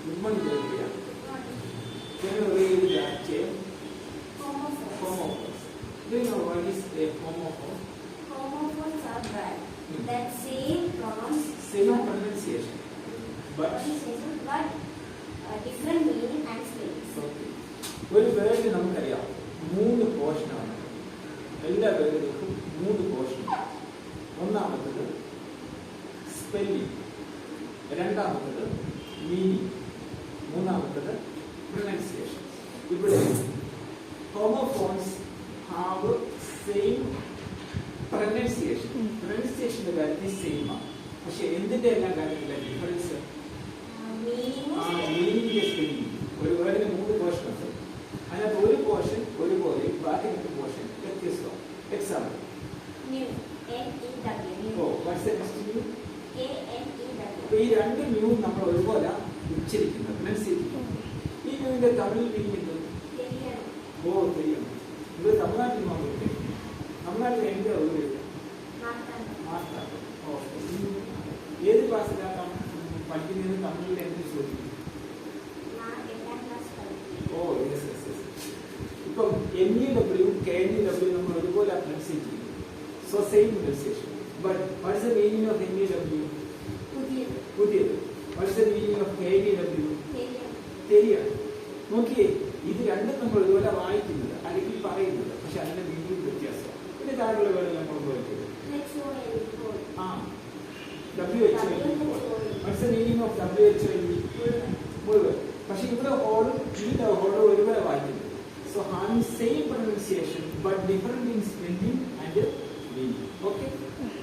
Good morning, Olivia. Can you read that chain? Homophones. Homophones. Do you know what is a homophone? Homophones are bad. Hmm. That same pronouns. Same pronunciation. But pronunciation, but uh, different meaning and spellings. Okay. ഒരു word നമുക്കറിയാം മൂന്ന് പോർഷനാണ് എല്ലാ വേർഡുകൾക്കും മൂന്ന് portion ഒന്നാമത്തത് spelling രണ്ടാമത്തത് meaning മൂന്നാമത്തത് pronunciation ഇവിടെ ഹോമോഫോൺസ് ഹാവ് സെയിം പ്രൊനൗൺസിയേഷൻ പ്രൊനൗൺസിയേഷന്റെ കാര്യത്തിൽ സെയിം ആണ് പക്ഷെ എന്തിന്റെ എല്ലാം കാര്യത്തില്ല ഡിഫറൻസ് മീനിങ്ങിന്റെ സ്പെല്ലിംഗ് ഒരു വേർഡിന് മൂന്ന് പോർഷൻ ഉണ്ട്. അതിനകത്ത് ഒരു പോർഷൻ ഒരുപോലെ ബാക്കി രണ്ട് പോർഷൻ വ്യത്യസ്തം. Example new A-N-E-W. ഈ രണ്ട് ന്യൂ നമ്മൾ ഒരുപോലെ ഉച്ചരിക്കുന്നത് മനസ്സിലാക്കുന്നത് ഈ ന്യൂവിന്റെ തമിഴ് മീനിങ് എന്ത് തെരിയണം. ഓ തെയ്യം ഇത് തമിഴ്നാട്ടിൽ നോക്കിയിട്ട് തമിഴ്നാട്ടിൽ എന്റെ ഒരു മാറ്റാണം. മാസ്റ്റർ ഓ ഏത് ക്ലാസ്സിലാണ് പഠിക്കുന്നത് തമിഴിൽ എന്ത് ചോദിക്കും ഞാൻ എട്ടാം ക്ലാസ് പഠിക്കുന്നു. ഓ യെസ് യെസ് യെസ് ഇപ്പം N E W K N E W നമ്മൾ ഒരുപോലെ പ്രൊനൗൺസിയേറ്റ് ചെയ്യും so same pronunciation but what is the meaning of N E W പുതിയത്. പുതിയത് what is the meaning of K ശരിയാണ്. നോക്കിയേ ഇത് രണ്ടും നമ്മൾ ഒരുപോലെ വായിക്കുന്നത് അല്ലെങ്കിൽ പറയുന്നത് പക്ഷെ അതിന്റെ മീനിങ് വ്യത്യാസം പിന്നെ താഴെയുള്ള വേർഡ് നമ്മൾ ഉപയോഗിക്കുന്നത് Let's go and record. ആ W H what is the meaning of W H മുഴുവൻ. മുഴുവൻ. പക്ഷെ ഇവിടെ ഹോളും ഈ ഹോളും ഒരുപോലെ വായിക്കുന്നത് so having same pronunciation but different in